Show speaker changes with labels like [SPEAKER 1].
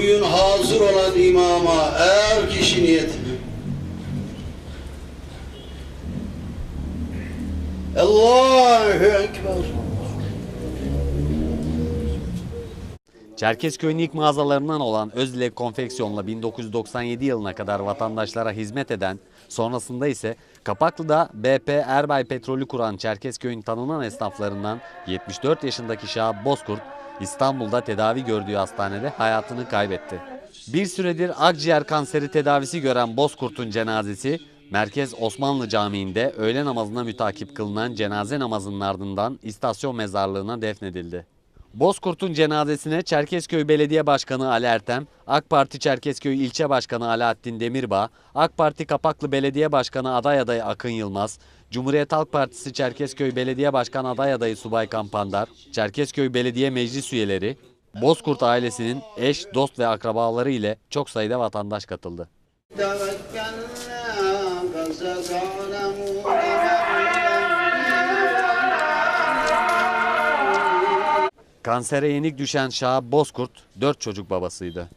[SPEAKER 1] bugün hazır olan imama eğer kişi niyetini Allahu Ekber.
[SPEAKER 2] Çerkezköy'ün ilk mağazalarından olan Özdilek Konfeksiyon'la 1997 yılına kadar vatandaşlara hizmet eden, sonrasında ise Kapaklı'da BP Erbay Petrolü kuran Çerkezköy'ün tanınan esnaflarından 74 yaşındaki Şahap Bozkurt, İstanbul'da tedavi gördüğü hastanede hayatını kaybetti. Bir süredir akciğer kanseri tedavisi gören Bozkurt'un cenazesi, Merkez Osmanlı Camii'nde öğle namazına mütakip kılınan cenaze namazının ardından istasyon mezarlığına defnedildi. Bozkurt'un cenazesine Çerkezköy Belediye Başkanı Ali Ertem, AK Parti Çerkezköy İlçe Başkanı Alaaddin Demirbağ, AK Parti Kapaklı Belediye Başkanı aday adayı Akın Yılmaz, Cumhuriyet Halk Partisi Çerkezköy Belediye Başkanı aday adayı Subay Kampandar, Çerkezköy Belediye Meclis üyeleri, Bozkurt ailesinin eş, dost ve akrabaları ile çok sayıda vatandaş katıldı. Kansere yenik düşen Şahap Bozkurt 4 çocuk babasıydı.